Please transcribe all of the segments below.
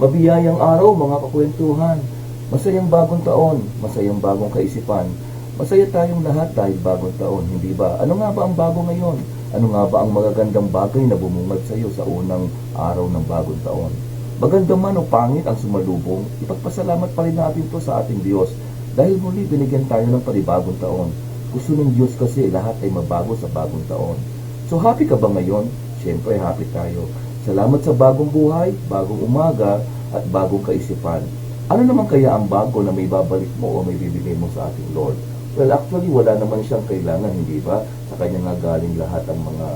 Mabiyayang araw mga kakwentuhan. Masayang bagong taon, masayang bagong kaisipan. Masaya tayong lahat dahil bagong taon, hindi ba? Ano nga ba ang bago ngayon? Ano nga ba ang magagandang bagay na bumungad sa iyo sa unang araw ng bagong taon? Maganda man o pangit ang sumalubong, ipagpasalamat pa rin natin to sa ating Diyos dahil muli binigyan tayo ng panibagong taon. Gusto ng Diyos kasi lahat ay mabago sa bagong taon. So happy ka ba ngayon? Siyempre happy tayo. Salamat sa bagong buhay, bagong umaga, at bagong kaisipan. Ano naman kaya ang bago na may babalik mo o may bibigay mo sa ating Lord? Well, actually, wala naman siyang kailangan, hindi ba? Sa kanya nga galing lahat ang mga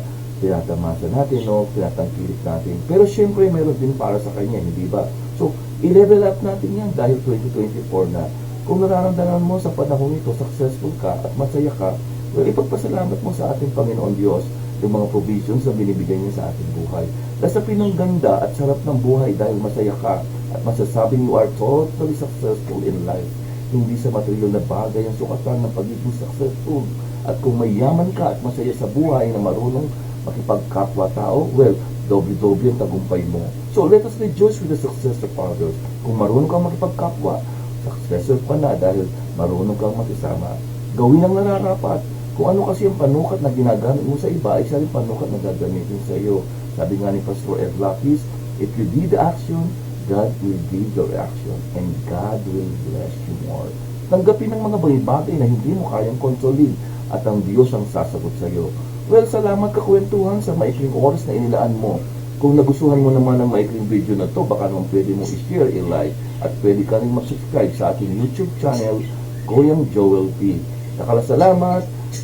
tinatamasa natin, no? tinatangkilik natin. Pero syempre, meron din para sa kanya, hindi ba? So, i-level up natin yan dahil 2024 na. Kung nararamdaman mo sa panahon ito, successful ka at masaya ka, well, ipagpasalamat mo sa ating Panginoon Diyos yung mga provisions na binibigay niya sa ating buhay. Nasapin ng ganda at sarap ng buhay dahil masaya ka at masasabing you are totally successful in life. Hindi sa material na bagay ang sukatan ng pagiging successful. At kung mayaman ka at masaya sa buhay na marunong makipagkapwa-tao, well, doble-doble ang tagumpay mo. So let us rejoice with the success of others. Kung marunong kang makipagkapwa, successful ka na dahil marunong kang makisama. Gawin ang nararapat. Kung ano kasi ang panukat na ginagamit mo sa iba, siya rin panukat na gagamitin sa iyo. Sabi nga ni Pastor Ed Lapis, if you did the action, God will give the reaction and God will bless you more. Tanggapin ang mga bagay na hindi mo kayang kontrolin at ang Diyos ang sasagot sa iyo. Well, salamat kakwentuhan sa maikling oras na inilaan mo. Kung nagustuhan mo naman ang maikling video na to, baka naman pwede mo i-share, i-like, at pwede ka rin mag-subscribe sa aking YouTube channel, Goyang Joel P. Nakala salamat.